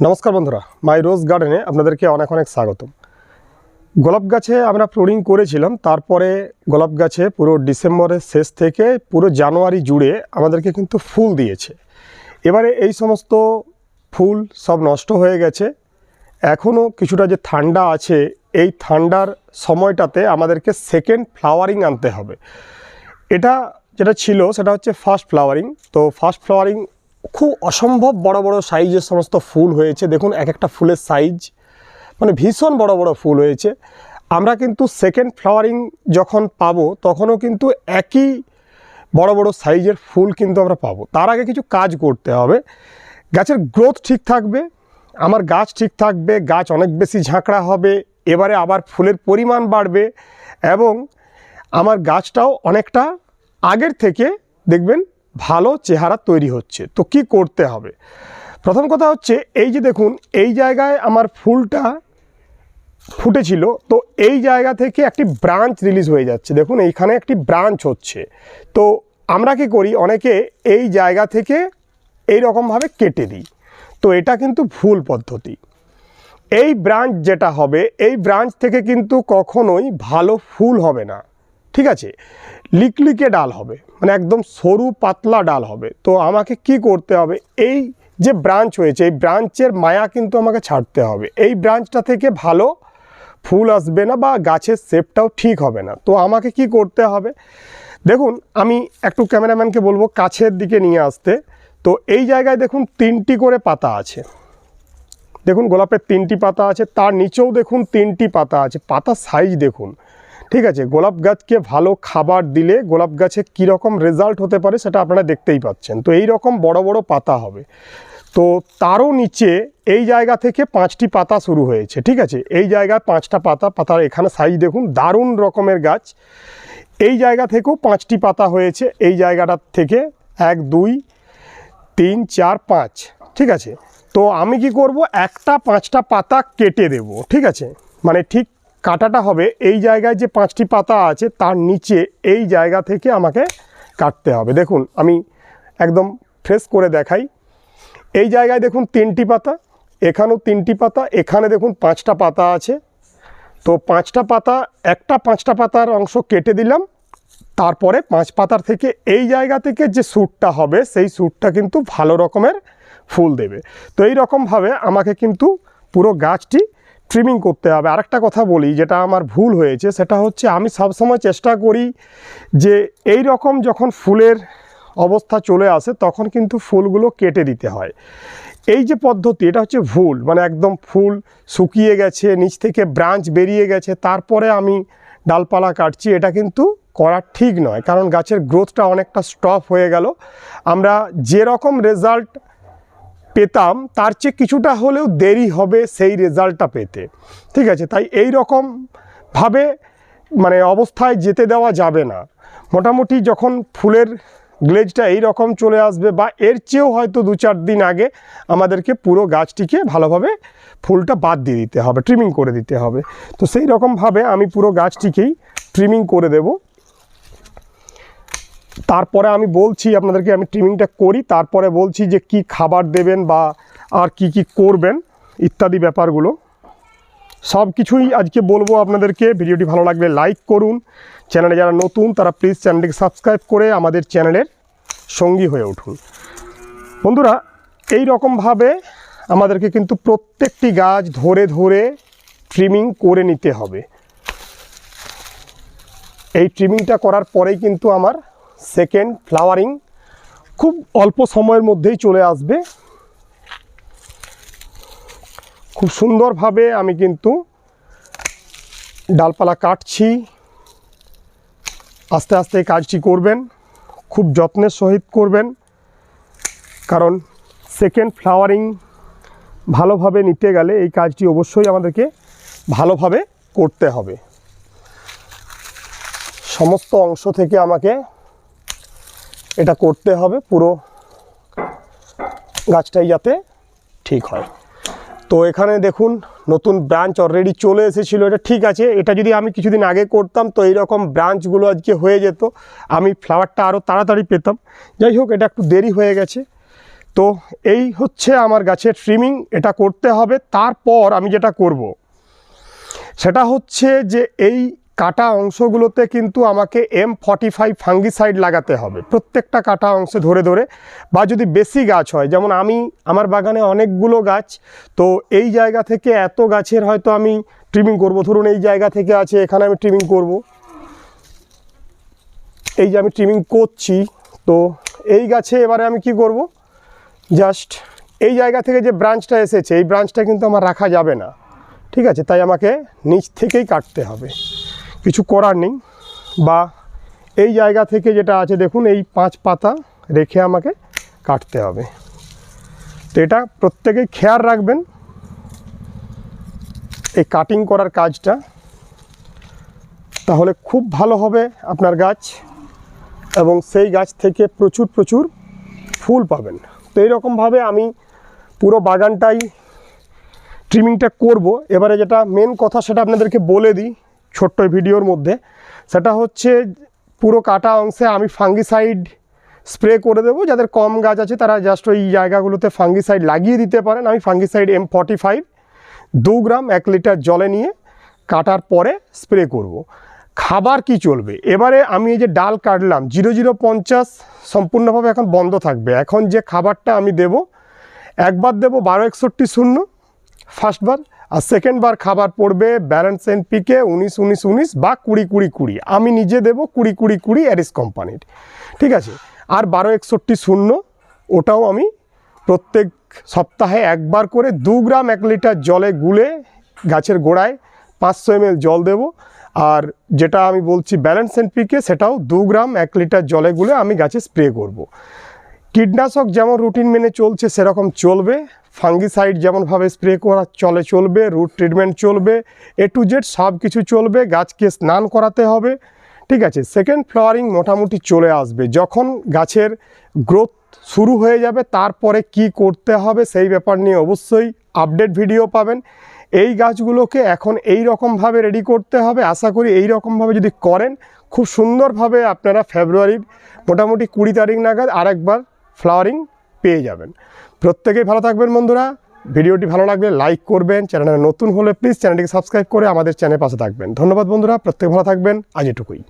নমস্কার বন্ধুরা, মাই রোজ গার্ডেনে আপনাদেরকে অনেক অনেক স্বাগতম। গোলাপ গাছে আমরা প্রোডিং করেছিলাম, তারপরে গোলাপ গাছে পুরো ডিসেম্বরের শেষ থেকে পুরো জানুয়ারি জুড়ে আমাদেরকে কিন্তু ফুল দিয়েছে। এবারে এই সমস্ত ফুল সব নষ্ট হয়ে গেছে। এখনও কিছুটা যে ঠান্ডা আছে, এই ঠান্ডার সময়টাতে আমাদেরকে সেকেন্ড ফ্লাওয়ারিং আনতে হবে। এটা যেটা ছিল, সেটা হচ্ছে ফার্স্ট ফ্লাওয়ারিং তো ফার্স্ট ফ্লাওয়ারিং খুব অসম্ভব বড় বড় সাইজের সমস্ত ফুল হয়েছে। দেখুন এক একটা ফুলের সাইজ মানে ভীষণ বড় বড় ফুল হয়েছে। আমরা কিন্তু সেকেন্ড ফ্লাওয়ারিং যখন পাবো, তখনও কিন্তু একই বড় বড় সাইজের ফুল কিন্তু আমরা পাবো। তার আগে কিছু কাজ করতে হবে। গাছের গ্রোথ ঠিক থাকবে, আমার গাছ ঠিক থাকবে, গাছ অনেক বেশি ঝাঁকড়া হবে, এবারে আবার ফুলের পরিমাণ বাড়বে এবং আমার গাছটাও অনেকটা আগের থেকে, দেখবেন ভালো চেহারা তৈরি হচ্ছে। তো কি করতে হবে? প্রথম কথা হচ্ছে, এই যে দেখুন, এই জায়গায় আমার ফুলটা ফুটেছিল, তো এই জায়গা থেকে একটি ব্রাঞ্চ রিলিজ হয়ে যাচ্ছে। দেখুন, এইখানে একটি ব্রাঞ্চ হচ্ছে। তো আমরা কি করি, অনেকে এই জায়গা থেকে এই রকমভাবে কেটে দিই। তো এটা কিন্তু ভুল পদ্ধতি। এই ব্রাঞ্চ যেটা হবে, এই ব্রাঞ্চ থেকে কিন্তু কখনোই ভালো ফুল হবে না। ঠিক আছে? লিকলিকে ডাল হবে মানে একদম সরু পাতলা ডাল হবে। তো আমাকে কি করতে হবে? এই যে ব্রাঞ্চ হয়েছে, এই ব্রাঞ্চের মায়া কিন্তু আমাকে ছাড়তে হবে। এই ব্রাঞ্চটা থেকে ভালো ফুল আসবে না বা গাছের শেপটাও ঠিক হবে না। তো আমাকে কি করতে হবে? দেখুন, আমি একটু ক্যামেরাম্যানকে বলব কাছের দিকে নিয়ে আসতে। তো এই জায়গায় দেখুন তিনটি করে পাতা আছে। দেখুন, গোলাপের তিনটি পাতা আছে, তার নিচেও দেখুন তিনটি পাতা আছে। পাতার সাইজ দেখুন। ঠিক আছে, গোলাপ গাছকে ভালো খাবার দিলে গোলাপ গাছে কীরকম রেজাল্ট হতে পারে সেটা আপনারা দেখতেই পাচ্ছেন। তো এই রকম বড় বড় পাতা হবে। তো তারও নিচে এই জায়গা থেকে পাঁচটি পাতা শুরু হয়েছে, ঠিক আছে? এই জায়গায় পাঁচটা পাতা, পাতার এখানে সাইজ দেখুন, দারুণ রকমের গাছ। এই জায়গা থেকেও পাঁচটি পাতা হয়েছে, এই জায়গাটার থেকে এক, দুই, তিন, চার, পাঁচ, ঠিক আছে? তো আমি কি করব, একটা পাঁচটা পাতা কেটে দেব, ঠিক আছে? মানে ঠিক কাটাটা হবে এই জায়গায় যে পাঁচটি পাতা আছে তার নিচে এই জায়গা থেকে আমাকে কাটতে হবে। দেখুন, আমি একদম ফ্রেশ করে দেখাই। এই জায়গায় দেখুন তিনটি পাতা, এখানেও তিনটি পাতা, এখানে দেখুন পাঁচটা পাতা আছে। তো পাঁচটা পাতা, একটা পাঁচটা পাতার অংশ কেটে দিলাম। তারপরে পাঁচ পাতার থেকে এই জায়গা থেকে যে শ্যুটটা হবে, সেই শ্যুটটা কিন্তু ভালো রকমের ফুল দেবে। তো এই রকমভাবে আমাকে কিন্তু পুরো গাছটি ট্রিমিং করতে হবে। আরেকটা কথা বলি, যেটা আমার ভুল হয়েছে, সেটা হচ্ছে আমি সবসময় চেষ্টা করি যে এই রকম যখন ফুলের অবস্থা চলে আসে, তখন কিন্তু ফুলগুলো কেটে দিতে হয়। এই যে পদ্ধতি, এটা হচ্ছে ভুল। মানে একদম ফুল শুকিয়ে গেছে, নিচ থেকে ব্রাঞ্চ বেরিয়ে গেছে, তারপরে আমি ডালপালা কাটছি, এটা কিন্তু করা ঠিক নয়। কারণ গাছের গ্রোথটা অনেকটা স্টপ হয়ে গেল। আমরা যেরকম রেজাল্ট পেতাম, তার চেয়ে কিছুটা হলেও দেরি হবে সেই রেজাল্টটা পেতে। ঠিক আছে, তাই এই রকমভাবে মানে অবস্থায় যেতে দেওয়া যাবে না। মোটামুটি যখন ফুলের গ্লেজটা এই রকম চলে আসবে বা এর চেয়েও হয়তো দু চার দিন আগে আমাদেরকে পুরো গাছটিকে ভালোভাবে ফুলটা বাদ দিয়ে দিতে হবে ট্রিমিং করে দিতে হবে। তো সেই রকমভাবে আমি পুরো গাছটিকেই ট্রিমিং করে দেবো। তারপরে আমি বলছি আপনাদেরকে, আমি ট্রিমিংটা করি, তারপরে বলছি যে কি খাবার দেবেন বা আর কি কি করবেন, ইত্যাদি ব্যাপারগুলো। সব কিছুই আজকে বলব আপনাদেরকে। ভিডিওটি ভালো লাগলে লাইক করুন। চ্যানেলে যারা নতুন, তারা প্লিজ চ্যানেলটিকে সাবস্ক্রাইব করে আমাদের চ্যানেলের সঙ্গী হয়ে উঠুন। বন্ধুরা এই রকমভাবে আমাদেরকে কিন্তু প্রত্যেকটি গাছ ধরে ধরে ট্রিমিং করে নিতে হবে। এই ট্রিমিংটা করার পরেই কিন্তু আমার সেকেন্ড ফ্লাওয়ারিং খুব অল্প সময়ের মধ্যেই চলে আসবে। খুব সুন্দরভাবে আমি কিন্তু ডালপালা কাটছি। আস্তে আস্তে কাজটি করবেন, খুব যত্নের সহিত করবেন, কারণ সেকেন্ড ফ্লাওয়ারিং ভালোভাবে নিতে গেলে এই কাজটি অবশ্যই আমাদেরকে ভালোভাবে করতে হবে। সমস্ত অংশ থেকে আমাকে এটা করতে হবে পুরো গাছটাই যাতে ঠিক হয়। তো এখানে দেখুন, নতুন ব্রাঞ্চ অলরেডি চলে এসেছিল, এটা ঠিক আছে। এটা যদি আমি কিছুদিন আগে করতাম, তো এইরকম ব্রাঞ্চগুলো আজকে হয়ে যেত। আমি ফ্লাওয়ারটা আরও তাড়াতাড়ি পেতাম। যাই হোক, এটা একটু দেরি হয়ে গেছে। তো এই হচ্ছে আমার গাছের ট্রিমিং এটা করতে হবে। তারপর আমি যেটা করব, সেটা হচ্ছে যে এই কাটা অংশগুলোতে কিন্তু আমাকে এম ফর্টি ফাইভ ফাঙ্গিসাইড লাগাতে হবে। প্রত্যেকটা কাটা অংশে ধরে ধরে বা যদি বেশি গাছ হয়, যেমন আমি, আমার বাগানে অনেকগুলো গাছ, তো এই জায়গা থেকে এত গাছের হয়তো আমি ট্রিমিং করব। ধরুন এই জায়গা থেকে আছে, এখানে আমি ট্রিমিং করব। এই যে আমি ট্রিমিং করছি, তো এই গাছে এবারে আমি কি করব? জাস্ট এই জায়গা থেকে যে ব্রাঞ্চটা এসেছে, এই ব্রাঞ্চটা কিন্তু আমার রাখা যাবে না। ঠিক আছে? তাই আমাকে নিচ থেকেই কাটতে হবে। কিছু করার নেই। বা এই জায়গা থেকে যেটা আছে, দেখুন, এই পাঁচ পাতা রেখে আমাকে কাটতে হবে। তো এটা প্রত্যেকেই খেয়াল রাখবেন, এই কাটিং করার কাজটা। তাহলে খুব ভালো হবে আপনার গাছ, এবং সেই গাছ থেকে প্রচুর প্রচুর ফুল পাবেন। তো এইরকমভাবে আমি পুরো বাগানটাই ট্রিমিংটা করব। এবারে যেটা মেন কথা, সেটা আপনাদেরকে বলে দিই। ছোট্ট ভিডিওর মধ্যে, সেটা হচ্ছে পুরো কাটা অংশে আমি ফাঙ্গিসাইড স্প্রে করে দেবো। যাদের কম গাছ আছে, তারা জাস্ট ওই জায়গাগুলোতে ফাঙ্গিসাইড লাগিয়ে দিতে পারেন। আমি ফাঙ্গিসাইড এম ফর্টি ফাইভ দু গ্রাম, এক লিটার জলে নিয়ে কাটার পরে স্প্রে করব। খাবার কি চলবে? এবারে আমি এই যে ডাল কাটলাম, জিরো জিরো পঞ্চাশ সম্পূর্ণভাবে এখন বন্ধ থাকবে। এখন যে খাবারটা আমি দেব, একবার দেব বারো একষট্টি শূন্য ফার্স্টবার আর সেকেন্ডবার খাবার পড়বে ব্যালেন্স পিকে উনিশ উনিশ উনিশ বা কুড়ি কুড়ি কুড়ি। আমি নিজে দেবো কুড়ি কুড়ি কুড়ি অ্যারিস কোম্পানির ঠিক আছে? আর বারো একষট্টি শূন্য, ওটাও আমি প্রত্যেক সপ্তাহে একবার করে দু গ্রাম এক লিটার জলে গুলে গাছের গোড়ায় পাঁচশো এমএল জল দেব। আর যেটা আমি বলছি ব্যালেন্স পিকে সেটাও দু গ্রাম এক লিটার জলে গুলে আমি গাছে স্প্রে করব। কীটনাশক যেমন রুটিন মেনে চলছে, সেরকম চলবে। ফাঙ্গিসাইড যেমনভাবে স্প্রে করা চলে চলবে রুট ট্রিটমেন্ট চলবে এ টু জেড সব কিছু চলবে, গাছকে স্নান করাতে হবে। ঠিক আছে সেকেন্ড ফ্লাওয়ারিং মোটামুটি চলে আসবে। যখন গাছের গ্রোথ শুরু হয়ে যাবে, তারপরে কি করতে হবে, সেই ব্যাপার নিয়ে অবশ্যই আপডেট ভিডিও পাবেন। এই গাছগুলোকে এখন এই রকমভাবে রেডি করতে হবে। আশা করি এই রকমভাবে যদি করেন, খুব সুন্দরভাবে আপনারা ফেব্রুয়ারির মোটামুটি কুড়ি তারিখ নাগাদ আরেকবার ফ্লাওয়ারিং পেয়ে যাবেন। প্রত্যেকেই ভালো থাকবেন বন্ধুরা। ভিডিওটি ভালো লাগলে লাইক করবেন। চ্যানেলে নতুন হলে প্লিজ চ্যানেলটিকে সাবস্ক্রাইব করে আমাদের চ্যানেল পাশে থাকবেন। ধন্যবাদ বন্ধুরা। প্রত্যেক ভালো থাকবেন। আজ এটুকুই।